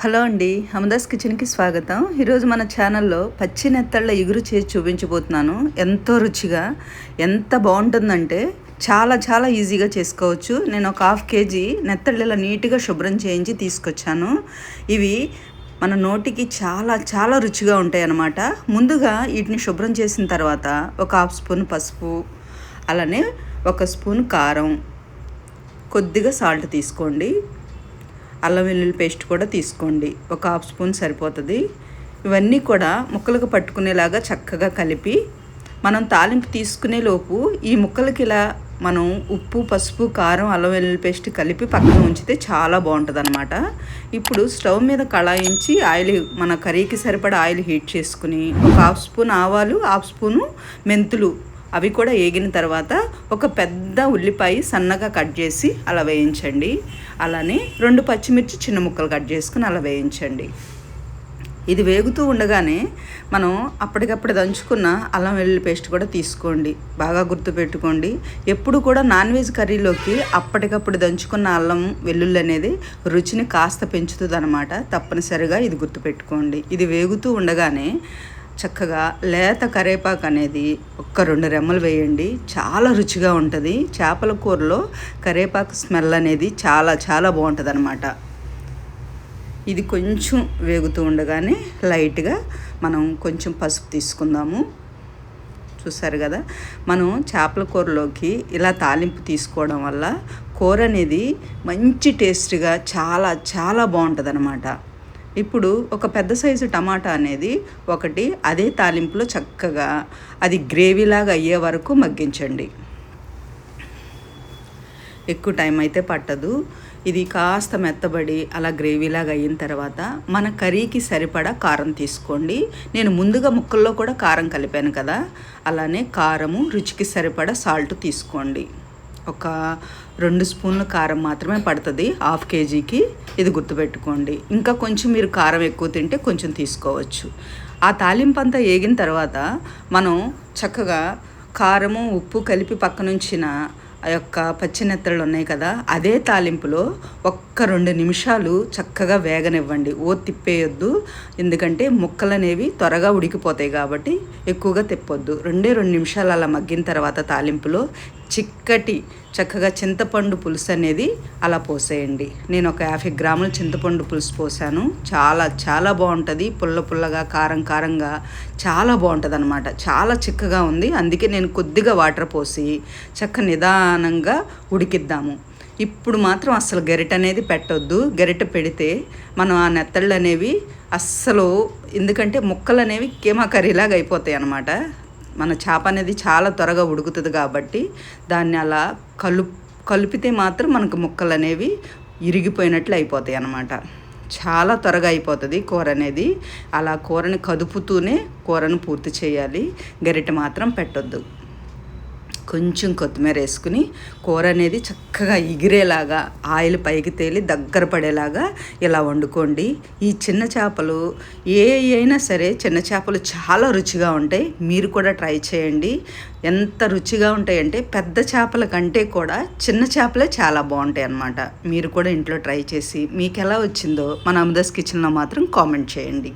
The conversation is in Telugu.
హలో అండి హమదాస్ కిచెన్కి స్వాగతం. ఈరోజు మన ఛానల్లో పచ్చి నెత్తళ్ళ ఎగురు చేసి చూపించబోతున్నాను. ఎంతో రుచిగా ఎంత బాగుంటుందంటే చాలా చాలా ఈజీగా చేసుకోవచ్చు. నేను ఒక హాఫ్ కేజీ నెత్తళ్ళు ఇలా నీట్గా శుభ్రం చేయించి తీసుకొచ్చాను. ఇవి మన నోటికి చాలా చాలా రుచిగా ఉంటాయి అన్నమాట ముందుగా వీటిని శుభ్రం చేసిన తర్వాత ఒక హాఫ్ స్పూన్ పసుపు అలానే ఒక స్పూన్ కారం కొద్దిగా సాల్ట్ తీసుకోండి. అల్లం వెల్లుల్లి పేస్ట్ కూడా తీసుకోండి. ఒక హాఫ్ స్పూన్ సరిపోతుంది. ఇవన్నీ కూడా ముక్కలకు పట్టుకునేలాగా చక్కగా కలిపి మనం తాలింపు తీసుకునే లోపు ఈ ముక్కలకి ఇలా మనం ఉప్పు పసుపు కారం అల్లం వెల్లుల్లి పేస్ట్ కలిపి పక్కన ఉంచితే చాలా బాగుంటుంది అనమాట ఇప్పుడు స్టవ్ మీద కళాయించి ఆయిల్ మన కర్రీకి సరిపడా ఆయిల్ హీట్ చేసుకుని ఒక హాఫ్ స్పూన్ ఆవాలు హాఫ్ స్పూను మెంతులు అవి కూడా వేగిన తర్వాత ఒక పెద్ద ఉల్లిపాయ సన్నగా కట్ చేసి అలా వేయించండి. అలానే రెండు పచ్చిమిర్చి చిన్న ముక్కలు కట్ చేసుకుని అలా వేయించండి. ఇది వేగుతూ ఉండగానే మనం అప్పటికప్పుడు దంచుకున్న అల్లం వెల్లుల్లి పేస్ట్ కూడా తీసుకోండి. బాగా గుర్తుపెట్టుకోండి. ఎప్పుడు కూడా నాన్ వెజ్ కర్రీలోకి అప్పటికప్పుడు దంచుకున్న అల్లం వెల్లుల్లి అనేది రుచిని కాస్త పెంచుతుంది అనమాట తప్పనిసరిగా ఇది గుర్తుపెట్టుకోండి. ఇది వేగుతూ ఉండగానే చక్కగా లేత కరేపాకు అనేది ఒక్క రెండు రెమ్మలు వేయండి. చాలా రుచిగా ఉంటుంది. చేపల కూరలో కరేపాకు స్మెల్ అనేది చాలా చాలా బాగుంటుంది అనమాట ఇది కొంచెం వేగుతూ ఉండగానే లైట్గా మనం కొంచెం పసుపు తీసుకుందాము. చూసారు కదా? మనం చేపల కూరలోకి ఇలా తాలింపు తీసుకోవడం వల్ల కూర అనేది మంచి టేస్ట్గా చాలా చాలా బాగుంటుంది అనమాట ఇప్పుడు ఒక పెద్ద సైజు టమాటా అనేది ఒకటి అదే తాలింపులో చక్కగా అది గ్రేవీలాగా అయ్యే వరకు మగ్గించండి. ఎక్కువ టైం అయితే పట్టదు. ఇది కాస్త మెత్తబడి అలా గ్రేవీలాగా అయిన తర్వాత మన కర్రీకి సరిపడా కారం తీసుకోండి. నేను ముందుగా ముక్కల్లో కూడా కారం కలిపాను కదా. అలానే కారము రుచికి సరిపడా సాల్ట్ తీసుకోండి. ఒక రెండు స్పూన్ల కారం మాత్రమే పడుతుంది హాఫ్ కేజీకి. ఇది గుర్తుపెట్టుకోండి. ఇంకా కొంచెం మీరు కారం ఎక్కువ తింటే కొంచెం తీసుకోవచ్చు. ఆ తాలింపు అంతా వేగిన తర్వాత మనం చక్కగా కారము ఉప్పు కలిపి పక్కనుంచిన ఆ యొక్క పచ్చినెత్తలు ఉన్నాయి కదా అదే తాలింపులో ఒక్క రెండు నిమిషాలు చక్కగా వేగనివ్వండి. ఓ తిప్పేయొద్దు. ఎందుకంటే ముక్కలు అనేవి త్వరగా ఉడికిపోతాయి కాబట్టి ఎక్కువగా తిప్పొద్దు. రెండే రెండు నిమిషాలు అలా మగ్గిన తర్వాత తాలింపులో చిక్కటి చక్కగా చింతపండు పులుసు అనేది అలా పోసేయండి. నేను ఒక యాభై గ్రాముల చింతపండు పులుసు పోసాను. చాలా చాలా బాగుంటుంది. పుల్ల పుల్లగా కారం కారంగా చాలా బాగుంటుంది అనమాట చాలా చిక్కగా ఉంది. అందుకే నేను కొద్దిగా వాటర్ పోసి చక్క నిదానంగా ఉడికిద్దాము. ఇప్పుడు మాత్రం అసలు గరిట అనేది పెట్టొద్దు. గరిట పెడితే మనం ఆ నెత్తళ్ళు అనేవి అస్సలు ఎందుకంటే ముక్కలు అనేవి కేమా కర్రీలాగా అయిపోతాయి అన్నమాట మన చేప అనేది చాలా త్వరగా ఉడుకుతుంది కాబట్టి దాన్ని అలా కలు కలిపితే మాత్రం మనకు ముక్కలు అనేవి ఇరిగిపోయినట్లు అయిపోతాయి అన్నమాట. చాలా త్వరగా అయిపోతుంది కూర అనేది. అలా కూరని కదుపుతూనే కూరను పూర్తి చేయాలి. గరిటె మాత్రం పెట్టొద్దు. కొంచెం కొత్తిమీర వేసుకుని కూర అనేది చక్కగా ఎగిరేలాగా ఆయిల్ పైకి తేలి దగ్గర పడేలాగా ఇలా వండుకోండి. ఈ చిన్న చేపలు ఏ అయినా సరే చిన్న చేపలు చాలా రుచిగా ఉంటాయి. మీరు కూడా ట్రై చేయండి. ఎంత రుచిగా ఉంటాయంటే పెద్ద చేపల కంటే కూడా చిన్న చేపలే చాలా బాగుంటాయి అన్నమాట. మీరు కూడా ఇంట్లో ట్రై చేసి మీకు ఎలా వచ్చిందో మన అమదాస్ కిచెన్లో మాత్రం కామెంట్ చేయండి.